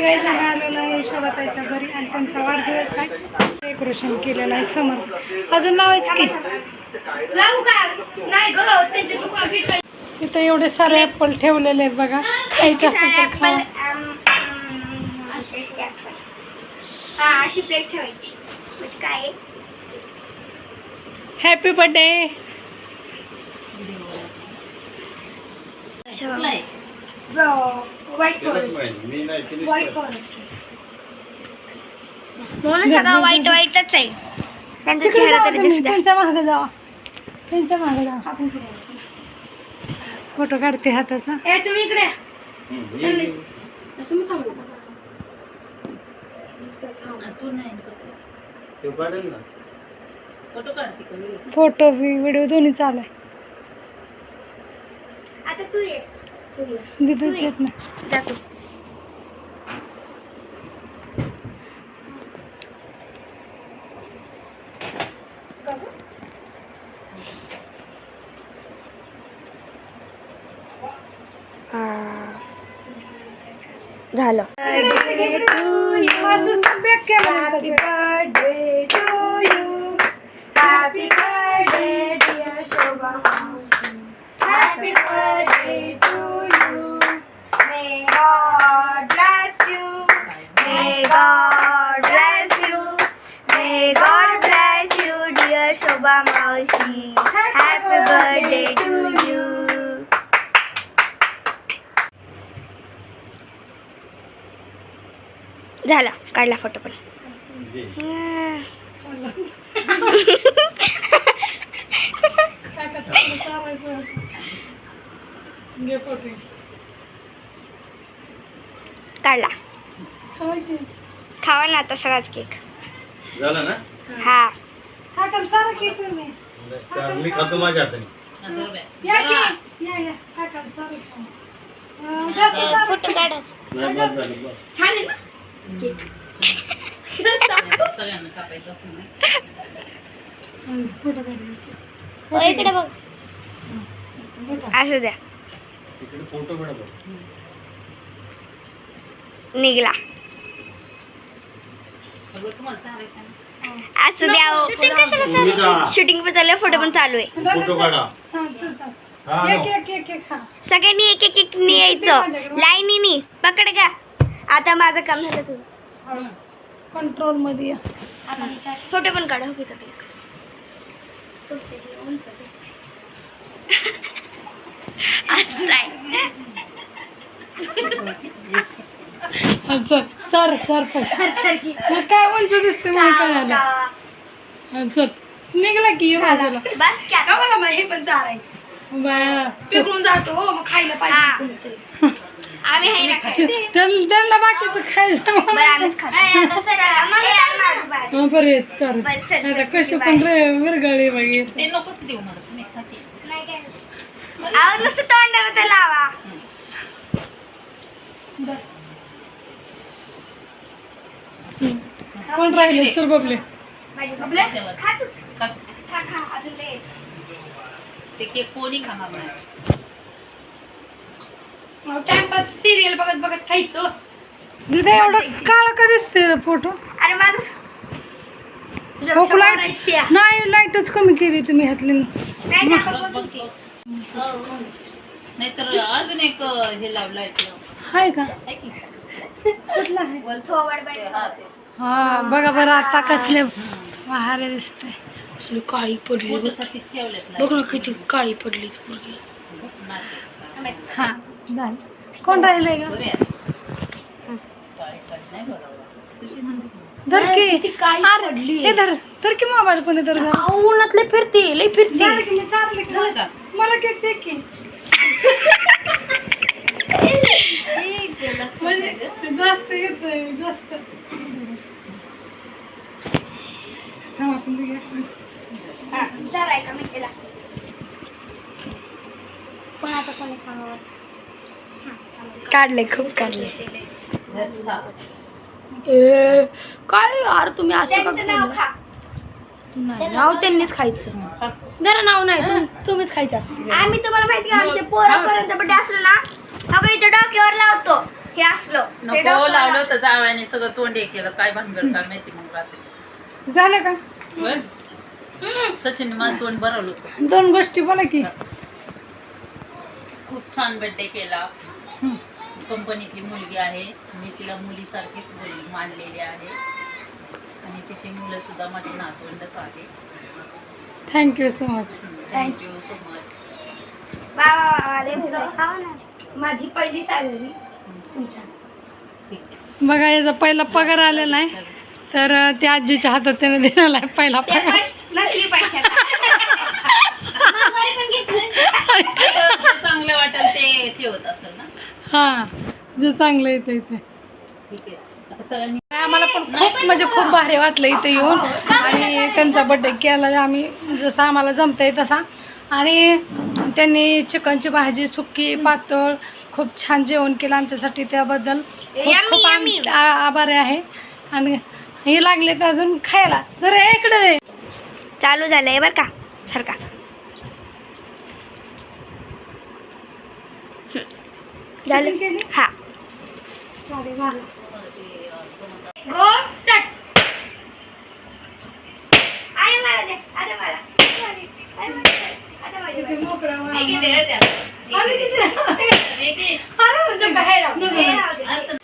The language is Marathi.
गाईज आम्ही आलेलो आहे शोभाताईच्या घरी आणि त्यांचा वाढदिवस आहे. डेकोरेशन केलेलं आहे समोर. अजून लावायचं की? इथं एवढे सारे ॲपल ठेवलेले आहेत बघा. खायचं असेल तर खा हा अशी प्लेट ठेवायची. म्हणजे काय? हॅपी बर्थडे व्हाईट फॉरेस्ट मी नाही तिने व्हाईट फॉरेस्ट म्हणून सगळं वाईट वाईटच आहे. त्यांचा चेहरा तरी. त्यांच्या मागं जावा. त्यांच्या मागं जावा. फोटो काढते हाताचा. ए तुम्ही इकडे. तुम्ही थांबू फोटो व्हिडिओ दोन्ही चालू आहे. आता तू ये. दिदीच येत नाही. जा तू झालं Happy birthday to you. Happy birthday, dear Shobha Mausi. Happy birthday to you. May God bless you. May God bless you. May God bless you, dear Shobha Mausi. Happy birthday to you. झाला काढला फोटो पण काढला खावा ना आता सगळाच केक. झालं ना? हा. काकाला चारा की तुम्ही? चार मी खातो माझ्या हाताने. या की या या. काकाला चारा खाऊ. अं, जास्त चारा फोटो काढा. नाही बस झालं बस. छान आहे ना? हं, फोटो काढायचे. हो, इकडे बघ. असू द्या. तिकडे फोटो. निघला. असू द्या जा. शूटिंग पण चालू आहे फोटो पण चालू आहे. फोटो काढा. हां, तसं. हा. एक नो. एक एक एक हा. सगळ्यांनी एक एक एक न्यायचं लाईनीनी पकड का आता माझं काम झालं तुझं. कंट्रोलमध्ये या. फोटो पण काढा हो की तो असं आहे. हा, चल चल पण. मग काय उंच दिसते मग काय झालं हा, चल. निघला की बाजूला. बस क्या हे पण चालायचं. बाया पिकळून जातो हो मग खायला पाहिजे आम्ही आहे ना खायला. त्याला त्यांना बाकीचं खायचं बरं मला आम्हीच खातो. हा, बरं येत तर बरं, चल, चल, आता कशी बाय. पण रे विरगळी बघे अहो नुसतं तोंडाला तर लावा कोण राहिले? चल बबले. माझी बबले खा तूच. खा. खा अजून लय आहे. अहो, टाइमपास सिरियल बघत बघत खायचं. दिदा एवढं काळा का दिसते रे फोटो? अरे माझं हो नाही लाईटच कमी केली तुम्ही नाही दाखवत होती. नाहीतर अजून एक हे लावलं हाय का? आहे की? कुठला आहे. हा. हा बघा बरं आता कसले वाहारे दिसते काळी पडली बघ. ना. किती काळी पडली पोरगी. नाही हा. झालं. कोण का. बरे काळी हे धर. धर की मोबाईल कोणी धर धर. उन्हातले फिरते लई फिरते. धर की मी चालले की. झालं का? मला केक दे की. जास्त येत जास्त. हा. हा, खाणार काढले खूप काढले. काय यार तुम्ही असं का त्यांचं नाव केलं खा नाही. नाव त्यांनीच खायचं. जरा नाव नाही तुम तुम्हीच खायचं असते आम्ही तुम्हाला माहिती आहे आमचे पोरापर्यंत बड्डे असलो ना अगं इथं डोक्यावर लावतो हे असलं. नको लावलं होतं जावयाने सगळं तोंड हे केलं काय भानगड काय माहिती मग रात्री. झालं का? बरं. सचिन मला तोंड भरवलं होतं. दोन गोष्टी बोला की. खूप छान बर्थडे केला. कंपनीतली मुलगी आहे. मी तिला मुलीसारखीच बोल मानलेली आहे. आणि तिची मुलं सुद्धा माझी नातवंडच आहे. Thank you so much thank you so much. माझी पहिली सॅलरी तुमच्या. बघा याचा पहिला पगार आलेला आहे. तर त्या आजीच्या हातात त्याने दिलेला आहे पहिला पगार. चांगलं वाटेल ते ठेवत असेल ना? हा जे चांगलं येतं इथे ठीक आहे. आता सगळ्यांनी आम्हाला पण खूप म्हणजे खूप भारी वाटलं इथे येऊन. आणि त्यांचा बड्डे केला आम्ही जसं आम्हाला जमतंय तसा. आणि त्यांनी चिकनची भाजी सुकी पातळ खूप छान जेवण केलं आमच्यासाठी त्याबद्दल. खूप खूप आम- yummy. आ- आभारी आहे. आणि हे लागले तर अजून खायला. तर हे इकडे. चालू झालंय बरं का सारखा. झालं हा. गो स्टार्ट अरे मला दे अरे मला दे. अरे मला दे.